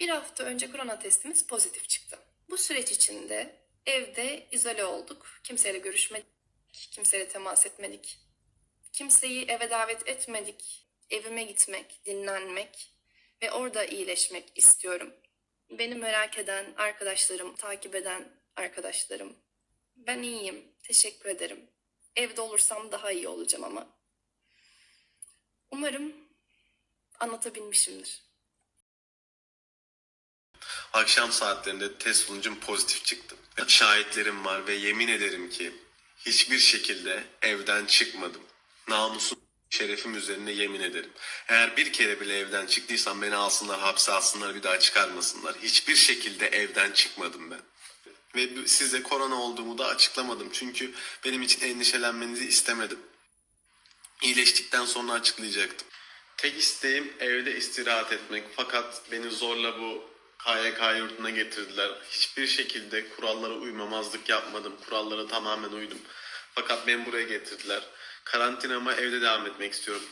Bir hafta önce korona testimiz pozitif çıktı. Bu süreç içinde evde izole olduk. Kimseyle görüşmedik, kimseyle temas etmedik. Kimseyi eve davet etmedik. Evime gitmek, dinlenmek ve orada iyileşmek istiyorum. Beni merak eden arkadaşlarım, takip eden arkadaşlarım. Ben iyiyim, teşekkür ederim. Evde olursam daha iyi olacağım ama. Umarım anlatabilmişimdir. Akşam saatlerinde test sonucum pozitif çıktı. Şahitlerim var ve yemin ederim ki hiçbir şekilde evden çıkmadım. Namusum, şerefim üzerine yemin ederim. Eğer bir kere bile evden çıktıysam beni alsınlar, hapse alsınlar, bir daha çıkarmasınlar. Hiçbir şekilde evden çıkmadım ben. Ve size korona olduğumu da açıklamadım. Çünkü benim için endişelenmenizi istemedim. İyileştikten sonra açıklayacaktım. Tek isteğim evde istirahat etmek. Fakat beni zorla bu KYK yurduna getirdiler. Hiçbir şekilde kurallara uymamazlık yapmadım. Kurallara tamamen uydum. Fakat beni buraya getirdiler. Karantinama evde devam etmek istiyorum.